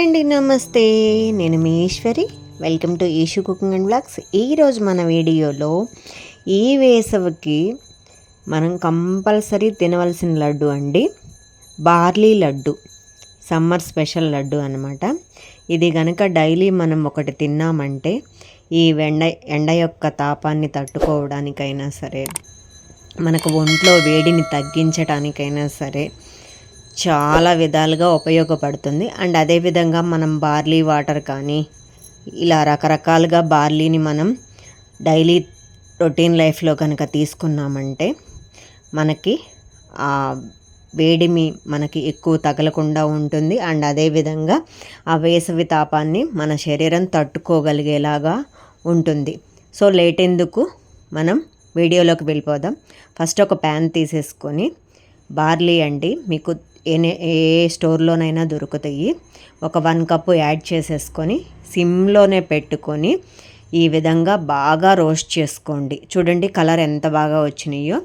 అండి నమస్తే. నేను మీ Eshwari. Welcome to Eshu cooking and blogs ఈరోజు మన వీడియోలో ఈ వేసవికి మనం కంపల్సరీ తినవలసిన లడ్డు అండి barley laddu. Summer special laddu అనమాట ఇది కనుక డైలీ మనం ఒకటి తిన్నామంటే ఈ ఎండ ఎండ యొక్క తాపాన్ని తట్టుకోవడానికైనా సరే మనకు ఒంట్లో వేడిని తగ్గించడానికైనా సరే చాలా విధాలుగా ఉపయోగపడుతుంది. అండ్ అదేవిధంగా మనం బార్లీ వాటర్ కానీ ఇలా రకరకాలుగా బార్లీని మనం డైలీ రొటీన్ లైఫ్లో కనుక తీసుకున్నామంటే మనకి ఆ వేడిమి మనకి ఎక్కువ తగలకుండా ఉంటుంది. అండ్ అదేవిధంగా ఆ వేసవి తాపాన్ని మన శరీరం తట్టుకోగలిగేలాగా ఉంటుంది. సో లేట్ ఎందుకు? మనం వీడియోలోకి వెళ్ళిపోదాం. ఫస్ట్ ఒక ప్యాన్ తీసేసుకొని బార్లీ అండి మీకు ఏ ఏ స్టోర్లోనైనా దొరుకుతాయి. ఒక వన్ కప్పు యాడ్ చేసేసుకొని సిమ్లోనే పెట్టుకొని ఈ విధంగా బాగా రోస్ట్ చేసుకోండి. చూడండి కలర్ ఎంత బాగా వచ్చినాయో.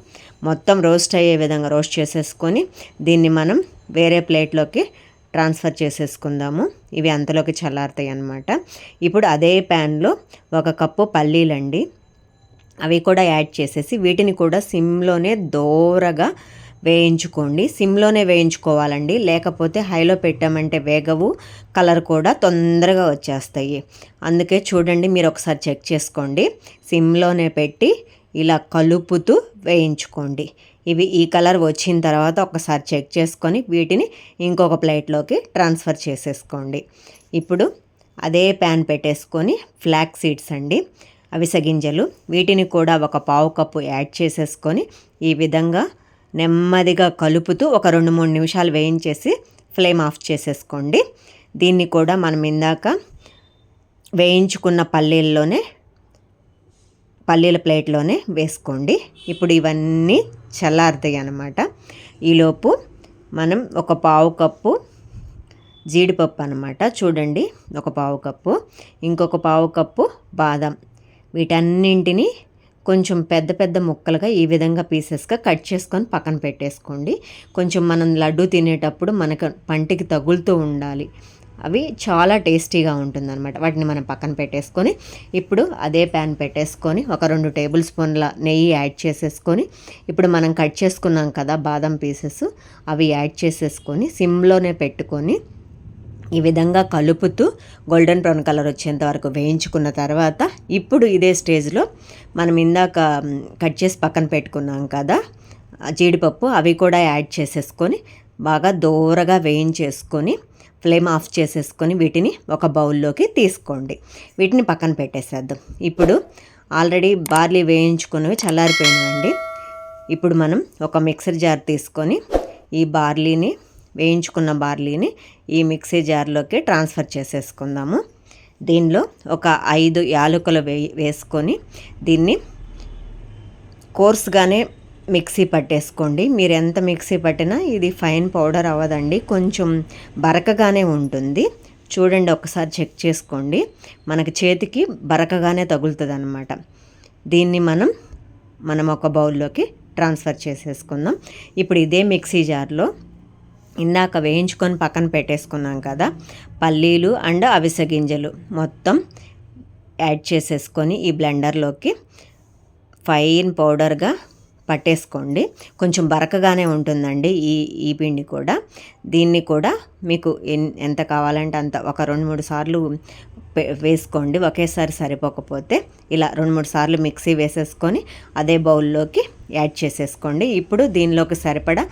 మొత్తం రోస్ట్ అయ్యే విధంగా రోస్ట్ చేసేసుకొని దీన్ని మనం వేరే ప్లేట్లోకి ట్రాన్స్ఫర్ చేసేసుకుందాము. ఇవి అంతలోకి చల్లారుతాయి అన్నమాట. ఇప్పుడు అదే ప్యాన్లో ఒక కప్పు పల్లీలండి. అవి కూడా యాడ్ చేసేసి వీటిని కూడా సిమ్లోనే దోరగా వేయించుకోండి. సిమ్లోనే వేయించుకోవాలండి. లేకపోతే హైలో పెట్టామంటే వేగవు. కలర్ కూడా తొందరగా వచ్చేస్తాయి. అందుకే చూడండి మీరు ఒకసారి చెక్ చేసుకోండి. సిమ్లోనే పెట్టి ఇలా కలుపుతూ వేయించుకోండి. ఇవి ఈ కలర్ వచ్చిన తర్వాత ఒకసారి చెక్ చేసుకొని వీటిని ఇంకొక ప్లేట్లోకి ట్రాన్స్ఫర్ చేసేసుకోండి. ఇప్పుడు అదే ప్యాన్ పెట్టేసుకొని ఫ్లాక్ సీడ్స్ అండి అవిసె గింజలు వీటిని కూడా ఒక పావు కప్పు యాడ్ చేసేసుకొని ఈ విధంగా నెమ్మదిగా కలుపుతూ ఒక రెండు మూడు నిమిషాలు వేయించేసి ఫ్లేమ్ ఆఫ్ చేసేసుకోండి. దీన్ని కూడా మనం ఇందాక వేయించుకున్న పల్లీల్లోనే పల్లీల ప్లేట్లోనే వేసుకోండి. ఇప్పుడు ఇవన్నీ చల్లారుతాయి అన్నమాట. ఈలోపు మనం ఒక పావు కప్పు జీడిపప్పు అనమాట చూడండి ఒక పావు కప్పు. ఇంకొక పావు కప్పు బాదం. వీటన్నింటినీ కొంచెం పెద్ద పెద్ద ముక్కలుగా ఈ విధంగా పీసెస్గా కట్ చేసుకొని పక్కన పెట్టేసుకోండి. కొంచెం మనం లడ్డు తినేటప్పుడు మనకు పంటికి తగులుతూ ఉండాలి. అవి చాలా టేస్టీగా ఉంటుందన్నమాట. వాటిని మనం పక్కన పెట్టేసుకొని ఇప్పుడు అదే ప్యాన్ పెట్టేసుకొని ఒక రెండు టేబుల్ స్పూన్ల నెయ్యి యాడ్ చేసేసుకొని ఇప్పుడు మనం కట్ చేసుకున్నాం కదా బాదం పీసెస్ అవి యాడ్ చేసేసుకొని సిమ్లోనే పెట్టుకొని ఈ విధంగా కలుపుతూ గోల్డెన్ బ్రౌన్ కలర్ వచ్చేంత వరకు వేయించుకున్న తర్వాత ఇప్పుడు ఇదే స్టేజ్లో మనం ఇందాక కట్ చేసి పక్కన పెట్టుకున్నాం కదా జీడిపప్పు అవి కూడా యాడ్ చేసేసుకొని బాగా దూరగా వేయించేసుకొని ఫ్లేమ్ ఆఫ్ చేసేసుకొని వీటిని ఒక బౌల్లోకి తీసుకోండి. వీటిని పక్కన పెట్టేసేద్దాం. ఇప్పుడు ఆల్రెడీ బార్లీ వేయించుకున్నవి చల్లారిపోయినాయండి. ఇప్పుడు మనం ఒక మిక్సర్ జార్ తీసుకొని ఈ బార్లీని వేయించుకున్న బార్లీని ఈ మిక్సీ జార్లోకి ట్రాన్స్ఫర్ చేసేసుకుందాము. దీనిలో ఒక ఐదు యాలకులు వే వేసుకొని దీన్ని కోర్స్గానే మిక్సీ పట్టేసుకోండి. మీరు ఎంత మిక్సీ పట్టినా ఇది ఫైన్ పౌడర్ అవ్వదండి. కొంచెం బరకగానే ఉంటుంది. చూడండి ఒకసారి చెక్ చేసుకోండి. మనకి చేతికి బరకగానే తగులుతుంది అనమాట దీన్ని మనం మనం ఒక బౌల్లోకి ట్రాన్స్ఫర్ చేసేసుకుందాం. ఇప్పుడు ఇదే మిక్సీ జార్లో ఇందాక వేయించుకొని పక్కన పెట్టేసుకున్నాం కదా పల్లీలు అండ్ అవిసె గింజలు మొత్తం యాడ్ చేసేసుకొని ఈ బ్లెండర్లోకి ఫైన్ పౌడర్గా పట్టేసుకోండి. కొంచెం బరకగానే ఉంటుందండి ఈ ఈ పిండి కూడా. దీన్ని కూడా మీకు ఎంత కావాలంటే అంత ఒక రెండు మూడు సార్లు వేసుకోండి. ఒకేసారి సరిపోకపోతే ఇలా రెండు మూడు సార్లు మిక్సీ వేసేసుకొని అదే బౌల్లోకి యాడ్ చేసేసుకోండి. ఇప్పుడు దీనిలోకి సరిపడా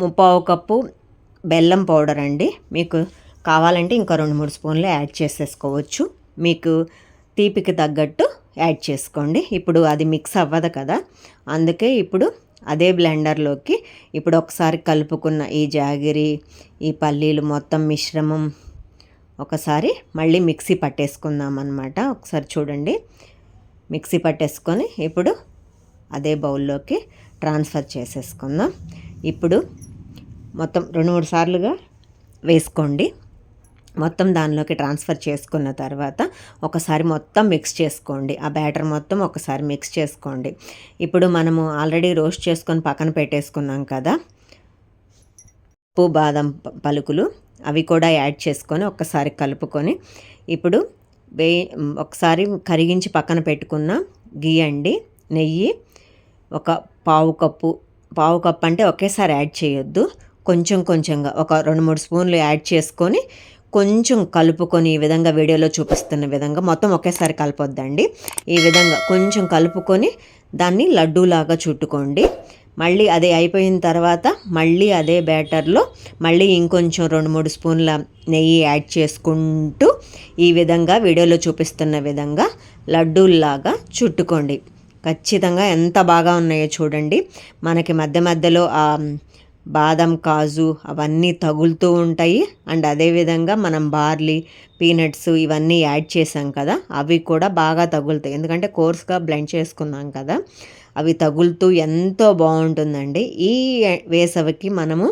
ముప్పావు కప్పు బెల్లం పౌడర్ అండి. మీకు కావాలంటే ఇంకా రెండు మూడు స్పూన్లు యాడ్ చేసేసుకోవచ్చు. మీకు తీపికి తగ్గట్టు యాడ్ చేసుకోండి. ఇప్పుడు అది మిక్స్ అవ్వదు కదా. అందుకే ఇప్పుడు అదే బ్లెండర్లోకి ఇప్పుడు ఒకసారి కలుపుకున్న ఈ జాగిరి ఈ పల్లీలు మొత్తం మిశ్రమం ఒకసారి మళ్ళీ మిక్సీ పట్టేసుకుందాం అనమాట ఒకసారి చూడండి. మిక్సీ పట్టేసుకొని ఇప్పుడు అదే బౌల్లోకి ట్రాన్స్ఫర్ చేసేసుకుందాం. ఇప్పుడు మొత్తం రెండు మూడు సార్లుగా వేసుకోండి. మొత్తం దానిలోకి ట్రాన్స్ఫర్ చేసుకున్న తర్వాత ఒకసారి మొత్తం మిక్స్ చేసుకోండి. ఆ బ్యాటర్ మొత్తం ఒకసారి మిక్స్ చేసుకోండి. ఇప్పుడు మనము ఆల్రెడీ రోస్ట్ చేసుకొని పక్కన పెట్టేసుకున్నాం కదా. ఉప్పు బాదం పలుకులు అవి కూడా యాడ్ చేసుకొని ఒక్కసారి కలుపుకొని ఇప్పుడు వే ఒకసారి కరిగించి పక్కన పెట్టుకున్న గీ అండి. నెయ్యి ఒక పావు కప్పు పావు కప్పు అంటే ఒకేసారి యాడ్ చేయొద్దు. కొంచెం కొంచెంగా ఒక రెండు మూడు స్పూన్లు యాడ్ చేసుకొని కొంచెం కలుపుకొని ఈ విధంగా వీడియోలో చూపిస్తున్న విధంగా మొత్తం ఒకేసారి కలపొద్దండి. ఈ విధంగా కొంచెం కలుపుకొని దాన్ని లడ్డూలాగా చుట్టుకోండి. మళ్ళీ అదే అయిపోయిన తర్వాత మళ్ళీ అదే బ్యాటర్లో మళ్ళీ ఇంకొంచెం రెండు మూడు స్పూన్ల నెయ్యి యాడ్ చేసుకుంటూ ఈ విధంగా వీడియోలో చూపిస్తున్న విధంగా లడ్డూల్లాగా చుట్టుకోండి. ఖచ్చితంగా ఎంత బాగా ఉన్నాయో చూడండి. మనకి మధ్య మధ్యలో ఆ బాదం కాజు అవన్నీ తగులుతూ ఉంటాయి. అండ్ అదేవిధంగా మనం బార్లీ పీనట్స్ ఇవన్నీ యాడ్ చేసాం కదా అవి కూడా బాగా తగులుతాయి. ఎందుకంటే కోర్స్గా బ్లెండ్ చేసుకున్నాం కదా అవి తగులుతూ ఎంతో బాగుంటుందండి. ఈ వేసవికి మనము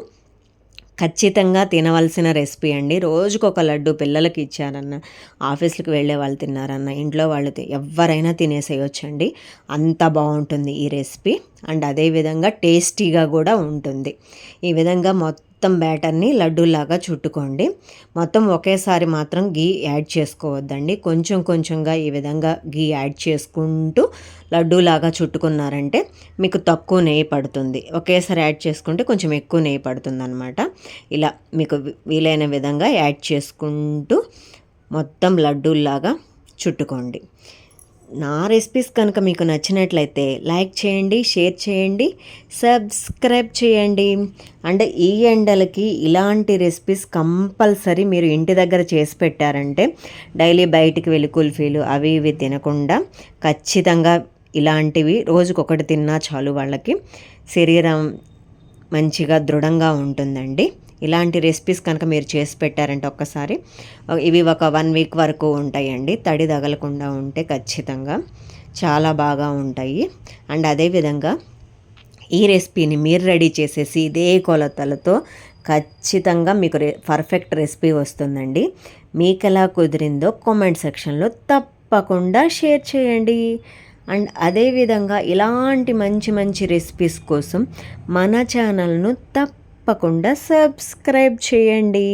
ఖచ్చితంగా తినవలసిన రెసిపీ అండి. రోజుకు ఒక లడ్డు పిల్లలకి ఇచ్చారన్న ఆఫీస్కి వెళ్ళే వాళ్ళు తిన్నారన్న ఇంట్లో వాళ్ళు ఎవరైనా తినేసేయొచ్చండి. అంత బాగుంటుంది ఈ రెసిపీ. అండ్ అదేవిధంగా టేస్టీగా కూడా ఉంటుంది. ఈ విధంగా మొత్తం మొత్తం బ్యాటర్ని లడ్డూలాగా చుట్టుకోండి. మొత్తం ఒకేసారి మాత్రం గీ యాడ్ చేసుకోవద్దండి. కొంచెం కొంచెంగా ఈ విధంగా గీ యాడ్ చేసుకుంటూ లడ్డూలాగా చుట్టుకున్నారంటే మీకు తక్కువ నెయ్యి పడుతుంది. ఒకేసారి యాడ్ చేసుకుంటే కొంచెం ఎక్కువ నెయ్యి పడుతుంది అనమాట ఇలా మీకు వీలైన విధంగా యాడ్ చేసుకుంటూ మొత్తం లడ్డూల్లాగా చుట్టుకోండి. నా రెసిపీస్ కనుక మీకు నచ్చినట్లయితే లైక్ చేయండి షేర్ చేయండి సబ్స్క్రైబ్ చేయండి. అంటే ఈ ఎండలకి ఇలాంటి రెసిపీస్ కంపల్సరీ మీరు ఇంటి దగ్గర చేసి పెట్టారంటే డైలీ బయటికి వెళ్ళి కుల్ఫీలు అవి ఇవి తినకుండా ఖచ్చితంగా ఇలాంటివి రోజుకొకటి తిన్నా చాలు వాళ్ళకి శరీరం మంచిగా దృఢంగా ఉంటుందండి. ఇలాంటి రెసిపీస్ కనుక మీరు చేసి పెట్టారంటే ఒక్కసారి ఇవి ఒక వన్ వీక్ వరకు ఉంటాయండి. తడి తగలకుండా ఉంటే ఖచ్చితంగా చాలా బాగా ఉంటాయి. అండ్ అదేవిధంగా ఈ రెసిపీని మీరు రెడీ చేసేసి ఇదే కొలతలతో ఖచ్చితంగా మీకు రె పర్ఫెక్ట్ రెసిపీ వస్తుందండి. మీకు ఎలా కుదిరిందో కామెంట్ సెక్షన్లో తప్పకుండా షేర్ చేయండి. అండ్ అదేవిధంగా ఇలాంటి మంచి మంచి రెసిపీస్ కోసం మన ఛానల్ను తప్ప తప్పకుండా సబ్స్క్రైబ్ చేయండి.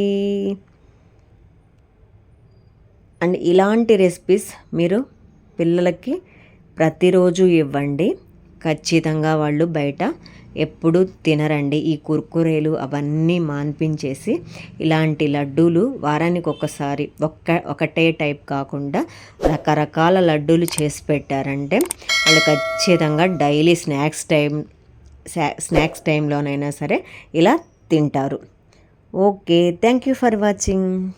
అండ్ ఇలాంటి రెసిపీస్ మీరు పిల్లలకి ప్రతిరోజు ఇవ్వండి. ఖచ్చితంగా వాళ్ళు బయట ఎప్పుడు తినరండి. ఈ కుర్కురేలు అవన్నీ మాన్పించేసి ఇలాంటి లడ్డూలు వారానికి ఒకసారి ఒక్క ఒకటే టైప్ కాకుండా రకరకాల లడ్డూలు చేసి పెట్టారంటే వాళ్ళు ఖచ్చితంగా డైలీ స్నాక్స్ టైం స్నాక్స్ టైంలోనైనా సరే ఇలా తింటారు. Okay thank you for watching.